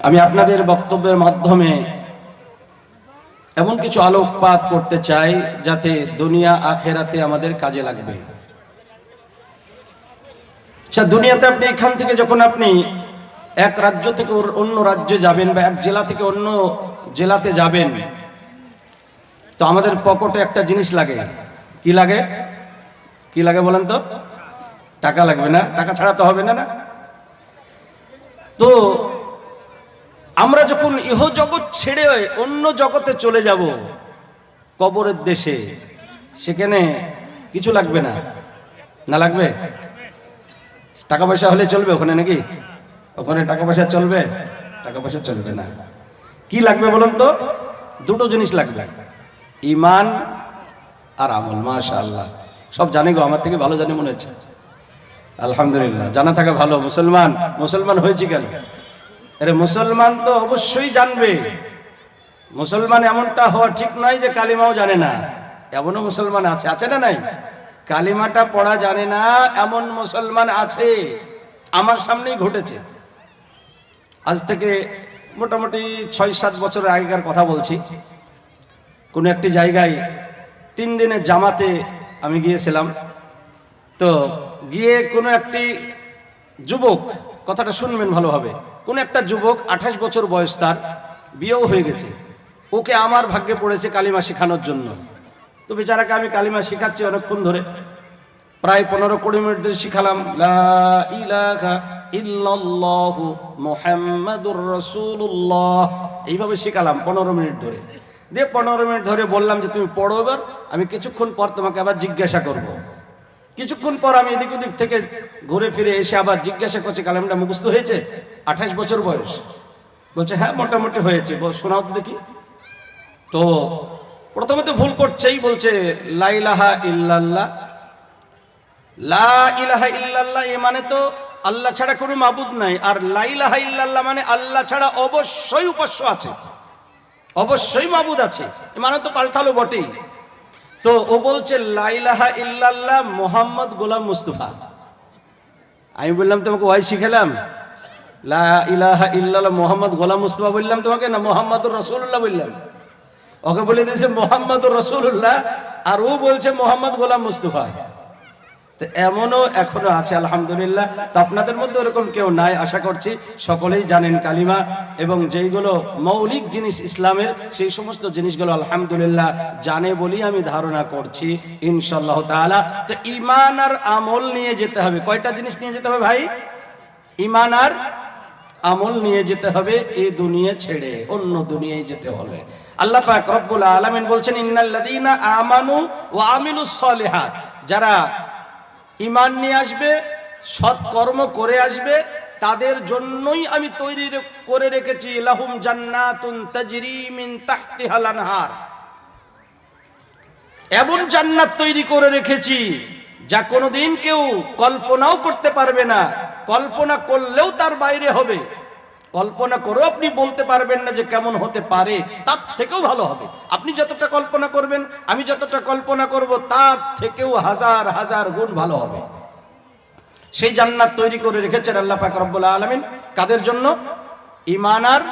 আমি আপনাদের বক্তব্যের মাধ্যমে এমন কিছু আলোকপাত করতে চাই যাতে দুনিয়া আখেরাতে আমাদের কাজে লাগবে। আচ্ছা দুনিয়াতে আপনি এখান থেকে যখন আপনি এক রাজ্য থেকে অন্য রাজ্যে যাবেন বা এক জেলা থেকে অন্য জেলাতে যাবেন, তো আমাদের পকেটে একটা জিনিস লাগে। কি লাগে? কি লাগে বলেন তো? টাকা লাগবে না? টাকা ছাড়া তো হবে না না? তো আমরা যখন ইহ জগৎ ছেড়ে হয় অন্য জগতে চলে যাব, কবরের দেশে, সেখানে কিছু লাগবে না? না লাগবে? টাকা পয়সা হলে চলবে ওখানে নাকি? ওখানে টাকা পয়সা চলবে? টাকা পয়সা চলবে না। কি লাগবে বলুন তো? দুটো জিনিস লাগবে। ইমান আর আমল মাশা আল্লাহ সব জানি গো, আমার থেকে ভালো জানি মনে হচ্ছে। আলহামদুলিল্লাহ, জানা থাকা ভালো, মুসলমান মুসলমান হয়েছি কেন? আরে মুসলমান তো অবশ্যই জানবে। মুসলমান এমনটা হওয়া ঠিক নয় যে কালিমাও জানে না। এমনও মুসলমান আছে আছে না নাই? কালিমাটা পড়া জানে না, এমন মুসলমান আছে, আমার সামনেই ঘটেছে। আজ থেকে মোটামুটি ছয় সাত বছরের আগেকার কথা বলছি। কোনো একটি জায়গায় তিন দিনের জামাতে আমি গিয়েছিলাম। তো গিয়ে কোনো একটি যুবক, কথাটা শুনবেন ভালোভাবে কোন একটা যুবক আঠাশ বছর বয়স তার, বিয়েও হয়ে গেছে। ওকে আমার ভাগ্যে পড়েছে কালিমা শেখানোর জন্য। তো বেচারাকে আমি কালিমা শেখাচ্ছি অনেকক্ষণ ধরে। প্রায় পনেরো কুড়ি মিনিট ধরে শিখালাম এইভাবে শিখালাম পনেরো মিনিট ধরে। দিয়ে পনেরো মিনিট ধরে বললাম যে, তুমি পড়ো এবার, আমি কিছুক্ষণ পর তোমাকে আবার জিজ্ঞাসা করব। কিছুক্ষণ পর আমি এদিক ওদিক থেকে ঘুরে ফিরে এসে আবার জিজ্ঞাসা করছি, কালামটা মুখস্থ হয়েছে? আঠাশ বছর বয়স। বলছে হ্যাঁ মোটামুটি হয়েছে। শোনাও তো দেখি। তো প্রথমে তো ভুল করছেই, বলছে লাইলাহা ইল্লাল্লাহ। লা ইলাহা ইল্লাল্লাহ এ মানে তো আল্লাহ ছাড়া কোনো মাবুদ নাই। আর লাইলাহা ইল্লাল্লাহ মানে আল্লাহ ছাড়া অবশ্যই উপাস্য আছে। অবশ্যই মাবুদ আছে। এ মানে তো পাল্টালো বটেই। তো ও বলছে লাইলাহা ইল্লাল্লাহ, মোহাম্মদ গোলাম মুস্তফা। আমি বললাম, তোমাকে ওয়াই শিখালাম? লা ইলাহা ইল্লাল্লাহ, মোহাম্মদ গোলাম মুস্তফা বললাম তোমাকে, না, মোহাম্মদুর রসুল্লাহ বললাম। ওকে বলে দিয়েছে, মোহাম্মদুর রসুল্লাহ আর ও বলছে, মোহাম্মদ গোলাম মুস্তফা। তো এমনও এখনও আছে, আলহামদুলিল্লাহ। তো আপনাদের মধ্যে ওরকম কেউ নাই, আশা করছি সকলেই জানেন কালিমা এবং যেইগুলো মৌলিক জিনিস ইসলামের, সেই সমস্ত জিনিসগুলো আলহামদুলিল্লাহ জানে বলেই আমি ধারণা করছি ইনশাল্লাহ তাআলা। তো ইমান আর আমল নিয়ে যেতে হবে। কয়টা জিনিস নিয়ে যেতে হবে ভাই? ইমান আর আমল নিয়ে যেতে হবে এই দুনিয়া ছেড়ে, অন্য দুনিয়ায় যেতে হলে। আল্লাহ পাক রব্বুল আলামিন বলছেন, ইন্নাল্লাযীনা আমানু ওয়া আমিলুস সলিহাত। যারা ইমান নিয়ে আসবে সৎকর্ম করে আসবে, তাদের জন্যই আমি তৈরি করে রেখেছি, লাহুম জান্নাতুন তাজরি মিন তাহতিহাল আনহার এমন জান্নাত তৈরি করে রেখেছি, যা কোনোদিন কেউ কল্পনাও করতে পারবে না, কল্পনা করলেও তার বাইরে হবে। কল্পনা করেও আপনি বলতে পারবেন না যে কেমন হতে পারে, তার থেকেও ভালো হবে। আপনি যতটা কল্পনা করবেন, আমি যতটা কল্পনা করব, তার থেকেও হাজার হাজার গুণ ভালো হবে। সেই জান্নাত তৈরি করে রেখেছেন আল্লাহ পাক রব্বুল আলামিন। কাদের জন্য? ইমান আর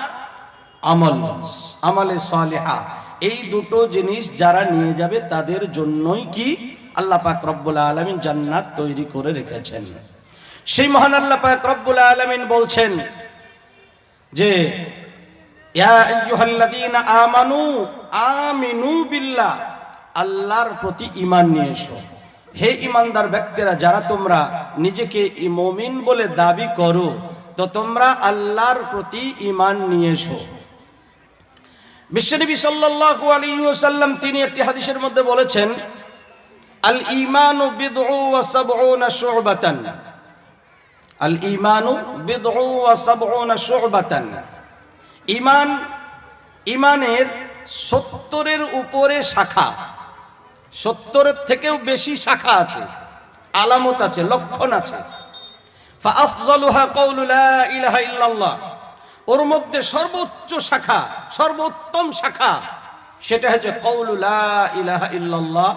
আমল, আমলে সালেহা। এই দুটো জিনিস যারা নিয়ে যাবে, তাদের জন্যই কি? আল্লাহ পাক রব্বুল আলামিন জান্নাত তৈরি করে রেখেছেন। সেই মহান আল্লাহ পাক রব্বুল আলামিন বলছেন যে আমানু আমিনু বিল্লাহ। আল্লাহর প্রতি ঈমান নিয়ে এসো। হে ঈমানদার ব্যক্তিরা, যারা তোমরা নিজেকে মুমিন বলে দাবি করো, তো তোমরা আল্লাহর প্রতি ঈমান নিয়ে এসো। বিশ্বনবী সাল্লাল্লাহু আলাইহি ওয়াসাল্লাম তিনি একটি হাদিসের মধ্যে বলেছেন আল ঈমানু বিদউ ওয়া সাবউনা শু'বাতান। আল ইমানু শু'বাতান। ইমান, ইমানের সত্তরের উপরে শাখা। সত্তরের থেকেও বেশি শাখা আছে, আলামত আছে, লক্ষণ আছে। ওর মধ্যে সর্বোচ্চ শাখা, সর্বোত্তম শাখা, সেটা হচ্ছে কওলু লা ইলাহা ইল্লাল্লাহ,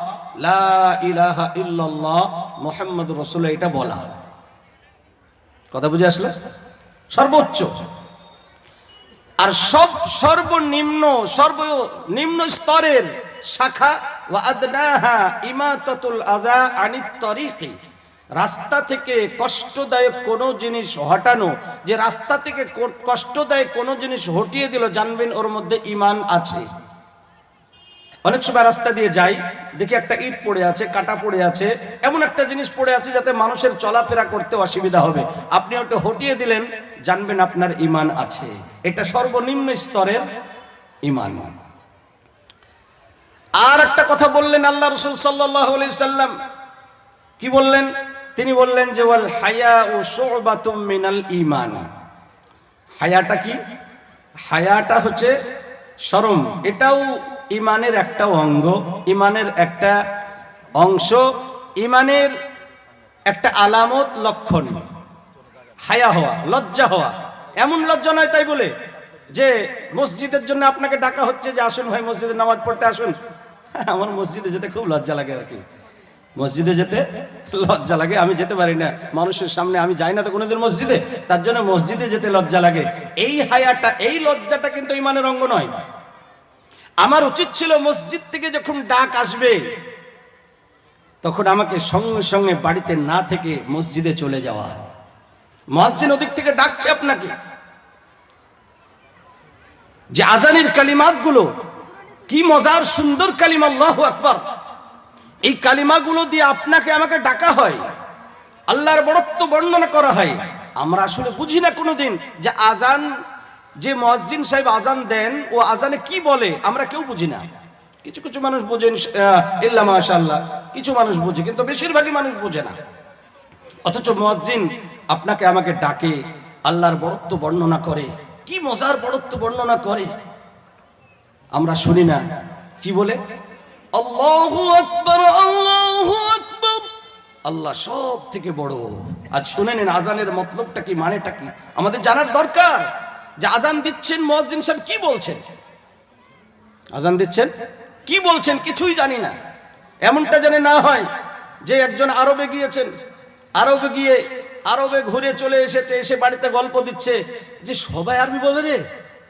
লা ইলাহা ইল্লাল্লাহ, মুহাম্মাদুর রাসূলুল্লাহ, এটা বলা। কথা বুঝে আসলো? সর্বোচ্চ। আর সব সর্বনিম্ন সর্বনিম্ন স্তরের শাখা, ওয়া আদনাহা ইমাতাতুল আযা আনিত তরিকি। রাস্তা থেকে কষ্টদায়ক কোনো জিনিস হটানো, যে রাস্তা থেকে কষ্টদায়ক কোনো জিনিস হটিয়ে দিল, জানবেন ওর মধ্যে ইমান আছে। অনেক সময় রাস্তা দিয়ে যাই, দেখি একটা ইট পড়ে আছে, কাটা পড়ে আছে, এমন একটা জিনিস পড়ে আছে যাতে মানুষের চলাফেরা করতে অসুবিধা হবে। আপনি ওটা হটিয়ে দিলেন, জানবেন আপনার ইমান আছে। এটা সর্বনিম্ন স্তরের ইমান আর একটা কথা বললেন আল্লাহ রসুল সাল্লাহ সাল্লাম। কি বললেন? তিনি বললেন যে, ওয়াল হায়া ও সোবাতুম মিনাল ইমান হায়াটা কি? হায়াটা হচ্ছে শরম এটাও ইমানের একটা অঙ্গ, ইমানের একটা অংশ, ইমানের একটা আলামত, লক্ষণ। হায়া হওয়া, লজ্জা হওয়া। এমন লজ্জা নয় তাই বলে যে মসজিদের জন্য আপনাকে ডাকা হচ্ছে যে আসুন ভাই, মসজিদে নামাজ পড়তে আসুন। আমার মসজিদে যেতে খুব লজ্জা লাগে আর কি। মসজিদে যেতে লজ্জা লাগে, আমি যেতে পারি না। মানুষের সামনে আমি যাই না তো কোনোদিন মসজিদে? তার জন্য মসজিদে যেতে লজ্জা লাগে। এই হায়াটা, এই লজ্জাটা কিন্তু ইমানের অঙ্গ নয়। আমার উচিত ছিল মসজিদ থেকে যখন ডাক আসবে, তখন আমাকে সঙ্গে সঙ্গে বাড়িতে না থেকে মসজিদে চলে যাওয়া। মহাসিন ওদিক থেকে ডাকছে আপনাকে। যে আজানের কালিমাতগুলো, কি মজার সুন্দর কালিমা, আল্লাহ আকবর। এই কালিমাগুলো দিয়ে আপনাকে আমাকে ডাকা হয়, আল্লাহর বড়ত্ব বর্ণনা করা হয়। আমরা আসলে বুঝি না কোনোদিন যে আজান যে মসজিদ সাহেব আজান দেন, ও আজানে কি বলে আমরা কেউ বুঝি না। কিছু কিছু মানুষ বোঝেন ইল্লা কিছু মানুষ বোঝে, কিন্তু বেশিরভাগই মানুষ বোঝে না। অথচ মুয়াজ্জিন আপনাকে আমাকে ডাকে, আল্লাহর বড়ত্ব বর্ণনা করে। কি মজার বড়ত্ব বর্ণনা করে। আমরা শুনি না। কি বলে? আল্লাহ সব থেকে বড়। আজ শুনে নিন আজানের মতলবটা কি, মানেটা কি? আমাদের জানার দরকার। যে আজান দিচ্ছেন মুয়াজ্জিন সাহেব কি বলছেন? আজান দিচ্ছেন? কি বলছেন কিছুই জানি না। এমনটা জানে না হয় যে একজন আরবে গিয়েছেন আরবে গিয়ে আরবে ঘুরে চলে এসেছে এসে বাড়িতে গল্প দিচ্ছে যে সবাই আরবি বলে রে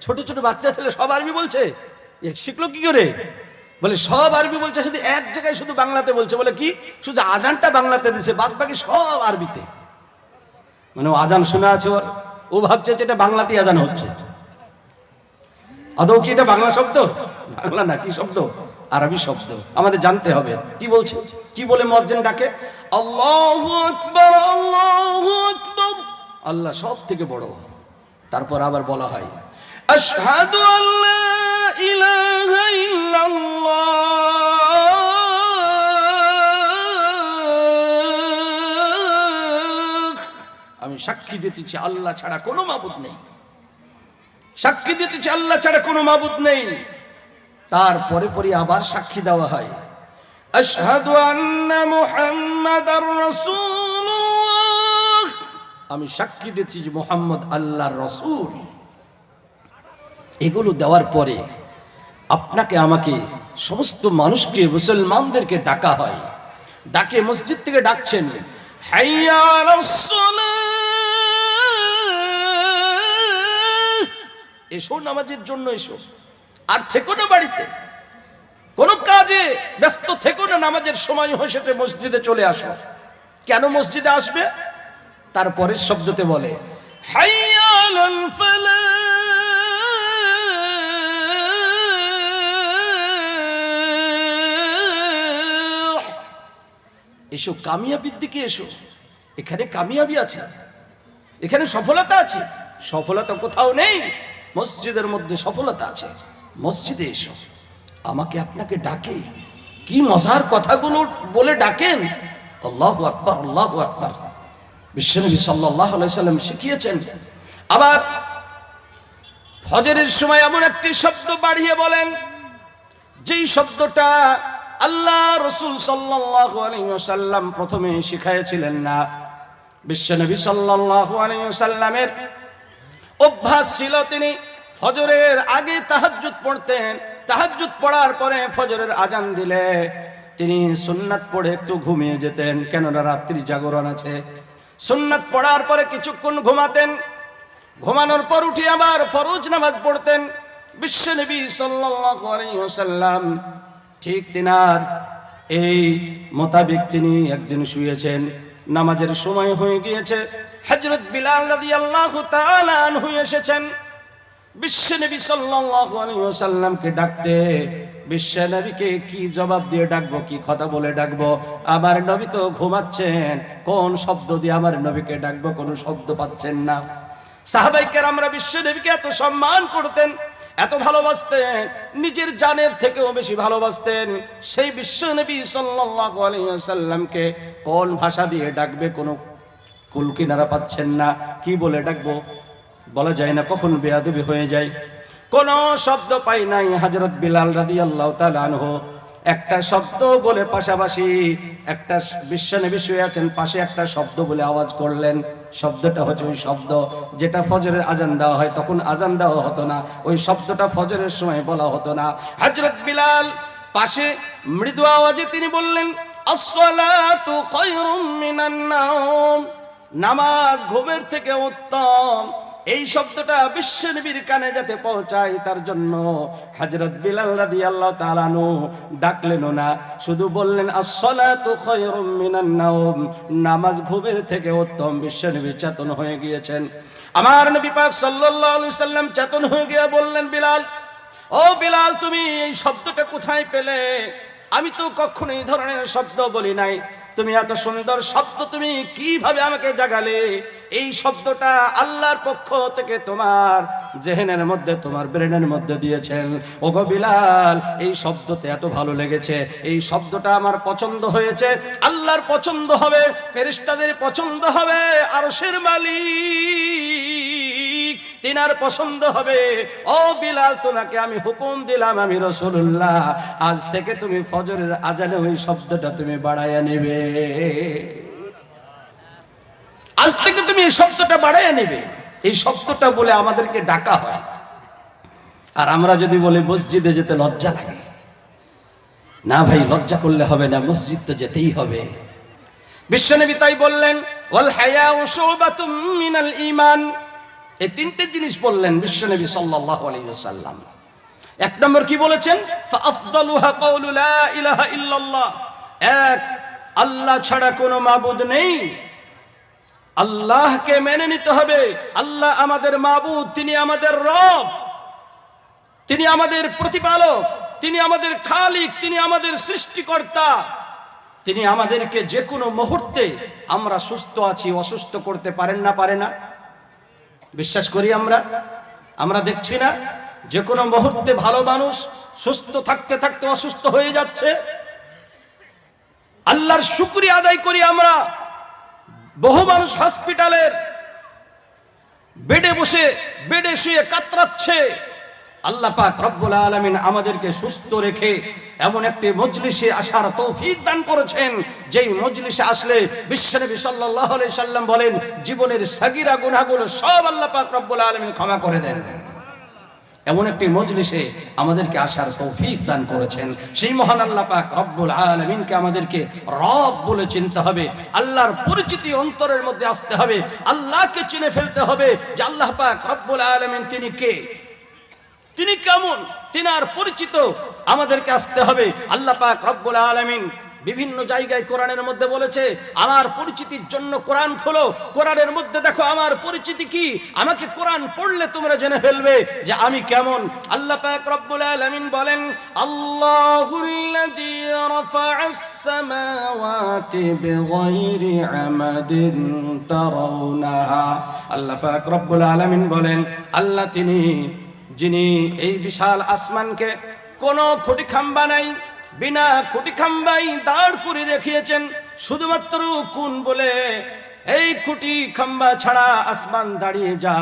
ছোট ছোট বাচ্চা ছেলে সব আরবি বলছে। শিখলো কি করে? বলে সব আরবি বলছে শুধু এক জায়গায় শুধু বাংলাতে বলছে। বলে কি? শুধু আজানটা বাংলাতে দিছে বাদ বাকি সব আরবিতে। মানে ও আজান শোনা আছে ওর। ও ভাবছে যে এটা বাংলাতেই আজান হচ্ছে। আদৌ কি এটা বাংলা শব্দ? বাংলা না, কি শব্দ? আরবি শব্দ। আমাদের জানতে হবে। কি বলছে? কি বলে মজ্জেন ডাকে? আল্লাহু আকবার আল্লাহু আকবার। আল্লাহ সব থেকে বড়। তারপর আবার বলা হয়, আশহাদু আল্লা ইলাহা ইল্লাল্লাহ। আমি সাক্ষী দিতেছি, আল্লাহ ছাড়া কোনো মাবুদ নেই। সাক্ষী দিতেছি, আল্লাহ ছাড়া কোনো মাবুদ নেই। তারপরে পরে আবার সাক্ষী দেওয়া হয়। আশহাদু আন্না মুহাম্মাদার রাসূলুল্লাহ। আমি সাক্ষী দিচ্ছি যে মুহাম্মদ আল্লাহর রাসূল। এগুলো দেওয়ার পরে আপনাকে আমাকে সমস্ত মানুষকে, মুসলমানদেরকে ডাকা হয়। ডাকে মসজিদ থেকে ডাকছেন। হাইয়া আলাস সালাহ এসো নামাজের জন্য এসো। আর থেকো না বাড়িতে। কোনো কাজে ব্যস্ত থেকো না, নামাজের সময় হয়েছে মসজিদে চলে আসো। কেন মসজিদে আসবে? তারপরের শব্দতে বলে হাইয়া আলাল ফালাহ। এসো, কামিয়াবির দিকে এসো। এখানে কামিয়াবি আছে, এখানে সফলতা আছে। সফলতা কোথাও নেই, মসজিদের মধ্যে সফলতা আছে। মসজিদে এসো। আমাকে আপনাকে ডাকে। কি মজার কথাগুলো বলে ডাকেন। আল্লাহ আকবর আল্লাহ আকবর। বিশ্বনবী সাল্লাহ সাল্লাম শিখিয়েছেন। আবার ফজরের সময় এমন একটি শব্দ বাড়িয়ে বলেন, যেই শব্দটা আল্লাহ রসুল ওয়াসাল্লাম প্রথমে শিখাইছিলেন না। বিশ্বনবী সাল্লাল্লাহু আলাইহি ওয়াসাল্লামের অভ্যাস ছিল তিনি ফজরের আগে তাহাজ্জুদ পড়তেন। তাহাজ্জুদ পড়ার পরে ফজরের আজান দিলে তিনি সুন্নাত পড়ে একটু ঘুমিয়ে যেতেন। কেননা রাত্রি জাগরণ আছে। সুন্নাত পড়ার পরে কিছুক্ষণ ঘুমাতেন। ঘুমানোর পর উঠে আবার ফরজ নামাজ পড়তেন। বিশ্বনবী সাল্লাল্লাহু আলাইহি ওয়াসাল্লাম ঠিক তিনার এই মোতাবেক তিনি একদিন শুয়েছেন। নামাজের সময় হয়ে গিয়েছে। হযরত বিলাল রাদিয়াল্লাহু তাআলা আনহু এসেছেন। বিশ্বনবী সাল্লাল্লাহু আলাইহি ওয়াসাল্লামকে ডাকতে। বিশ্বনবীকে কি জবাব দিয়ে ডাকবো, কি কথা বলে ডাকবো? আমার নবী তো ঘুমাচ্ছেন। কোন শব্দ দিয়ে আমার নবীকে ডাকবো, কোনো শব্দ পাচ্ছেন না। সাহাবাইকের আমরা বিশ্বনবীকে এত সম্মান করতেন। এত ভালোবাসতেন, নিজের জানের থেকেও বেশি ভালোবাসতেন। সেই বিশ্বনবী সাল্লাল্লাহু আলাইহি কোন ভাষা দিয়ে ডাকবে কোনো কুল কিনারা পাচ্ছেন না। কি বলে ডাকবো? বলা যায় না, কখন বেয়াদবি হয়ে যায়। কোনো শব্দ পাই নাই হাজরত বিলাল রাদি আল্লাহ আনহু। একটা শব্দ বলে পাশাপাশি একটা বিশ্ব বিশ্বনবী শুয়ে আছেন, পাশে একটা শব্দ বলে আওয়াজ করলেন। শব্দটা হচ্ছে ওই শব্দ, যেটা ফজরের আজান দেওয়া হয়, তখন আজান দেওয়া হতো না। ওই শব্দটা ফজরের সময় বলা হতো না। হজরত বিলাল পাশে মৃদু আওয়াজে তিনি বললেন নামাজ ঘুমের থেকে উত্তম। এই শব্দটা বিশ্বনবীর কানে যাতে পৌঁছায়, তার জন্য হযরত বিলাল রাদিয়াল্লাহু তাআলা নু ডাকলেন না শুধু বললেন, আস-সালাতু খায়রুম মিনান নাওম। নামাজ ঘুমের থেকে উত্তম বিশ্বনবী চেতন হয়ে গিয়েছেন। আমার নবী পাক সাল্লাল্লাহু আলাইহি সাল্লাম চেতন হয়ে গিয়ে বললেন, বিলাল, ও বিলাল, তুমি এই শব্দটা কোথায় পেলে? আমি তো কখনো এই ধরনের শব্দ বলি নাই। তুমি এত সুন্দর শব্দ তুমি কীভাবে আমাকে জাগালে? এই শব্দটা আল্লাহর পক্ষ থেকে তোমার জেহেনের মধ্যে, তোমার ব্রেনের মধ্যে দিয়েছেন। ও গো বিলাল, এই শব্দতে এত ভালো লেগেছে। এই শব্দটা আমার পছন্দ হয়েছে। আল্লাহর পছন্দ হবে ফেরিস্তাদের পছন্দ হবে, আরশের মালিক। তিনার পছন্দ হবে। ও বিলাল, তোমাকে আমি হুকুম দিলাম, আমি রসুল্লাহ আজ থেকে তুমি ফজরের আজানে ওই শব্দটা তুমি বাড়াইয়া নেবে। আজ থেকে তুমি এই শব্দটা বাড়াইয়া নেবে। এই শব্দটা বলে আমাদেরকে ডাকা হয়। আর আমরা যদি বলি, মসজিদে যেতে লজ্জা লাগে। না ভাই, লজ্জা করলে হবে না, মসজিদ তো যেতেই হবে। বিশ্বনবী তাই বললেন, ওয়াল হায়া শুবাতুম মিনাল ঈমান। এই তিনটে জিনিস বললেন বিশ্বনবী সাল্লাল্লাহু আলাইহি ওয়াসাল্লাম। এক নম্বর কি বলেছেন? এক, আল্লাহ ছাড়া কোনো মাবুদ নেই। আল্লাহকে মেনে নিতে হবে। আল্লাহ আমাদের মাবুদ, তিনি আমাদের রব। তিনি আমাদের প্রতিপালক, তিনি আমাদের খালিক, তিনি আমাদের সৃষ্টিকর্তা। তিনি আমাদেরকে যে কোনো মুহূর্তে আমরা সুস্থ আছি, অসুস্থ করতে পারেন না, পারে না। বিশ্বাস করি আমরা আমরা দেখছি না, যে কোনো মুহূর্তে ভালো মানুষ সুস্থ থাকতে থাকতে অসুস্থ হয়ে যাচ্ছে। আল্লাহর শুক্রিয়া আদায় করি আমরা, বহু মানুষ হসপিটালের বেডে বসে, বেডে শুয়ে কাতরাচ্ছে। আল্লাহ পাক রব্বুল আলমিন আমাদেরকে সুস্থ রেখে এমন একটি মজলিসে আসার তৌফিক দান করেছেন। যেই মজলিসে আসলে বিশ্বনবী সাল্লাল্লাহু আলাইহি সাল্লাম বলেন, জীবনের সাগিরা গুনাহগুলো সব আল্লাহ পাক রব্বুল আলমিন ক্ষমা করে দেন। এমন একটি মজলিসে আমাদেরকে আসার তৌফিক দান করেছেন। সেই মহান আল্লাহ পাক রব্বুল আলমিনকে আমাদেরকে রব বলে চিনতে হবে। আল্লাহর পরিচিতি অন্তরের মধ্যে আসতে হবে। আল্লাহকে চিনে ফেলতে হবে যে আল্লাহ পাক রব্বুল আলমিন তিনি কে? তিনি কেমন? তিনার পরিচিত আমাদেরকে আসতে হবে। আল্লাহ পাক রব্বুল আলমিন বিভিন্ন জায়গায় কোরআনের মধ্যে বলেছে, আমার পরিচিতির জন্য কোরআন খোলো। কোরআনের মধ্যে দেখো, আমার পরিচিতি কি? আমাকে কোরআন পড়লে তোমরা জেনে ফেলবে যে আমি কেমন। আল্লাহ পাক রব্বুল আলামিন বলেন, আল্লাহুল্লাযী রাফা'আস সামাওয়াতি বিগাইরি আমাদিন তারাউনাহা। আল্লাহ পাক রব্বুল আলামিন বলেন, আল্লাহ তিনি যিনি এই বিশাল আসমানকে কোনো খুঁটি খাম্বা নাই, বিনা খুঁটি খাম্বাই দাঁড় করে রেখিয়েছেন শুধুমাত্র কোন বলে, এই খুঁটি খাম্বা ছাড়া আসমান দাঁড়িয়ে যা,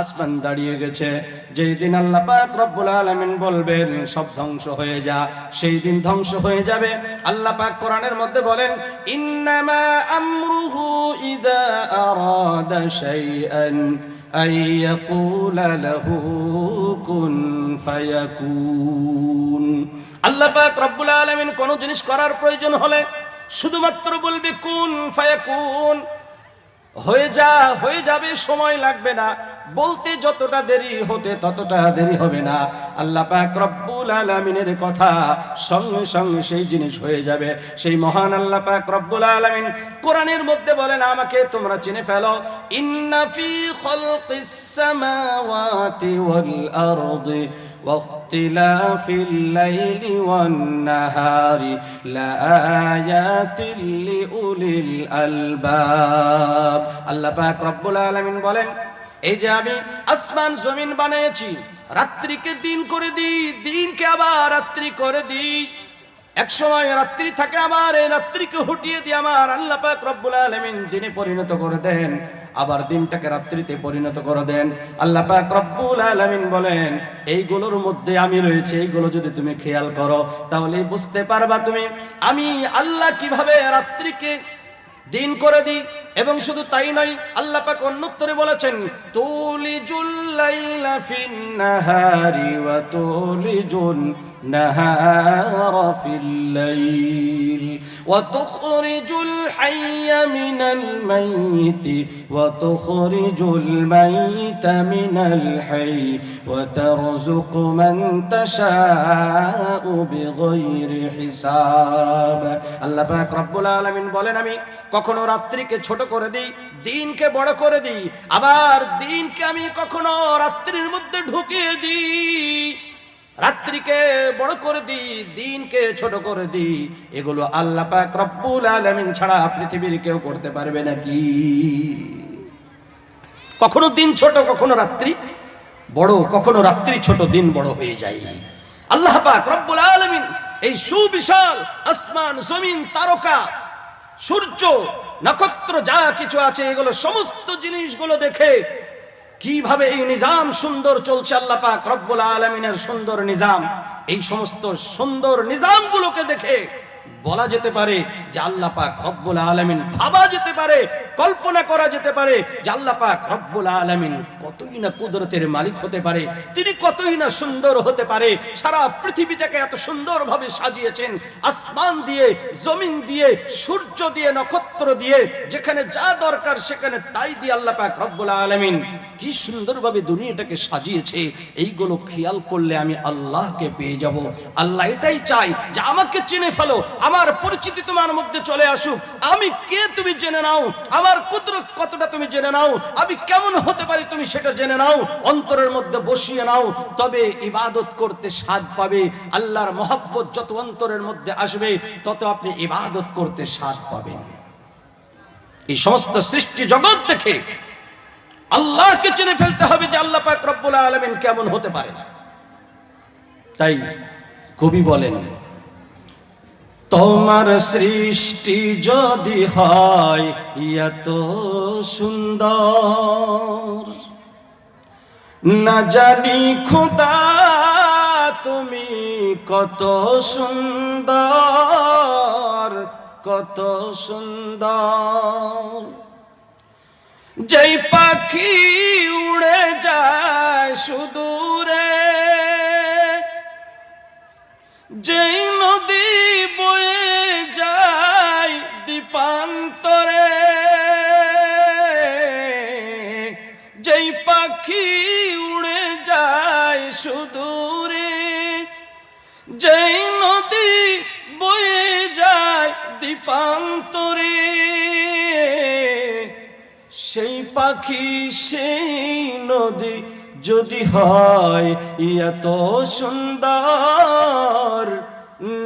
আসমান দাঁড়িয়ে গেছে। যেই দিন আল্লাহ পাক রব্বুল আলামিন বলবেন, সব ধ্বংস হয়ে যা, সেই দিন ধ্বংস হয়ে যাবে। আল্লাহ পাক কোরআনের মধ্যে বলেন, ইন্নামা আমরুহু ইদা আরাদা শাইআন। أن يقول له كن فيكون আল্লাহ পাক রব্বুল আলামিন কোন জিনিস করার প্রয়োজন হলে শুধুমাত্র বলবে কুন ফায়াকুন হয়ে যা, হয়ে যাবে, সময় লাগবে না। বলতে যতটা দেরি হতে ততটা দেরি হবে না। আল্লাহ পাক রব্বুল আলামিনের কথা সঙ্গে সঙ্গে সেই জিনিস হয়ে যাবে। সেই মহান আল্লাহ পাক রব্বুল আলামিন কোরআনের মধ্যে বলেন, আমাকে তোমরা চিনে ফেলো, ইন্না ফি খালকিস সামাওয়াতি ওয়াল আরদি واختلاف الليل والنهار لآيات لأولي الألباب আল্লাহ পাক রব্বুল আলামিন বলেন এই যে আমি আসমান জমিন বানিয়েছি রাত্রিকে দিন করে দিই দিনকে আবার রাত্রি করে দিই এক সময় রাত্রি থাকে আবার এই রাত্রিকে হটিয়ে দিয়ে আমার আল্লাহ পাক রব্বুল আলামিন দিনে পরিণত করে দেন। আবার দিনটাকে রাত্রিতে পরিণত করে দেন। আল্লাহ পাক রব্বুল আলামিন বলেন, এইগুলোর মধ্যে আমি রয়েছে, এইগুলো যদি তুমি খেয়াল করো তাহলে বুঝতে পারবা তুমি, আমি আল্লাহ কীভাবে রাত্রিকে দিন করে দিই? এবং শুধু তাই নয়, আল্লাহ পাক অন্যত্তরে বলেছেন, তুলিজুল লাইলা ফিন নাহারি ওয়া তুলিজুন নাহারা ওয়া তুখরিজুল হাইয়া মিনাল মাইয়িতি ওয়া তুখরিজুল মাইয়িতা মিনাল হাই ওয়া তারযুকু মান তাশাউ বিগাইরি হিসাব আল্লাহ পাক রব্বুল আলামিন বলেন, আমি কখনো রাত্রিকে ছোট করে দিই, দিনকে বড় করে দিই, আবার দিনকে আমি কখনো রাত্রির মধ্যে ঢুকিয়ে দিই। রাত্রিকে বড় করে দিই দিনকে ছোট করে দিই এগুলো আল্লাহ পাক রব্বুল আলামিন ছাড়া পৃথিবীর কেউ করতে পারবে নাকি কখনো দিন ছোট, কখনো রাত্রি বড়, কখনো রাত্রি ছোট, দিন বড় হয়ে যায়। আল্লাহ পাক রব্বুল আলামিন এই সুবিশাল আসমান, জমিন, তারকা, সূর্য, নক্ষত্র, যা কিছু আছে, এগুলো সমস্ত জিনিসগুলো দেখে কীভাবে এই নিজাম সুন্দর চলছে আল্লাহ পাক রব্বুল আলমিনের সুন্দর নিজাম? এই সমস্ত সুন্দর নিজামগুলোকে দেখে বলা যেতে পারে যে আল্লাহ পাক রব্বুল আলমিন ভাবা যেতে পারে, কল্পনা করা যেতে পারে যে আল্লাহ পাক রব্বুল আলমিন কতই না কুদরতের মালিক হতে পারে, তিনি কতই না সুন্দর হতে পারে, সারা পৃথিবীটাকে এত সুন্দরভাবে সাজিয়েছেন, আসমান দিয়ে, জমিন দিয়ে, সূর্য দিয়ে, নক্ষত্র দিয়ে, যেখানে যা দরকার সেখানে তাই দিয়ে আল্লাহ পাক রব্বুল আলমিন কি সুন্দরভাবে দুনিয়াটাকে সাজিয়েছে, এইগুলো খেয়াল করলে আমি আল্লাহকে পেয়ে যাব। আল্লাহ এটাই চাই যে আমাকে চিনে ফেলো আমার পরিচিতি তোমার মধ্যে চলে আসুক। আমি কে তুমি জেনে নাও? আমার কুদরত কতটা তুমি জেনে নাও? আমি কেমন হতে পারি তুমি সেটা জেনে নাও। অন্তরের মধ্যে বসিয়ে নাও। তবে ইবাদত করতে স্বাদ পাবে। আল্লাহর মহাব্বত যত অন্তরের মধ্যে আসবে, তত আপনি ইবাদত করতে স্বাদ পাবেন। এই সমস্ত সৃষ্টি জগৎ দেখে আল্লাহকে চিনে ফেলতে হবে যে আল্লাহ পাক রব্বুল আলমিন কেমন হতে পারে। তাই কবি বলেন তোমার সৃষ্টি যদি হয়, এত সুন্দর। না জানি খুদা, তুমি কত সুন্দর কত সুন্দর। যেই পাখি উড়ে যায় সুদূরে সুদূরে যেই নদী বয়ে যায় দীপান্তরে, সেই পাখি, সেই নদী যদি হয় এত সুন্দর,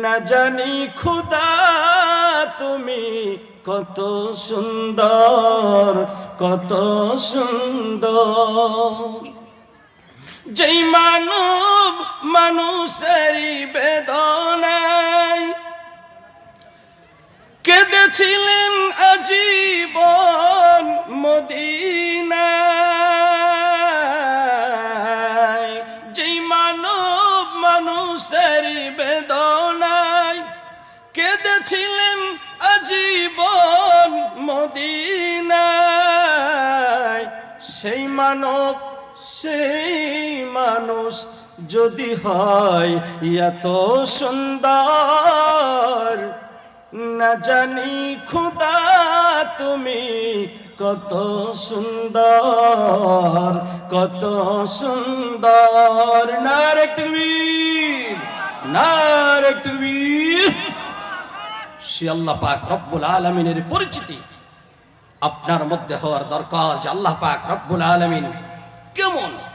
না জানি খুদা তুমি কত সুন্দর কত সুন্দর। যেই মানব মানুষেরই বেদনায় কেঁদেছিলেন আজীবন মদিনায়। যেই মানব মানুষের বেদনায় কেঁদেছিলেন আজীবন মদিনায়। সেই মানব সেই মানুষ যদি হয় এত সুন্দর, না জানি খুদা তুমি কত সুন্দর কত সুন্দর। নারক তকবীর নারক তকবীর সে আল্লাহ পাক রব্বুল আলমিনের পরিচিতি আপনার মধ্যে হওয়ার দরকার যে আল্লাহ পাক রব্বুল আলমিন কেমন?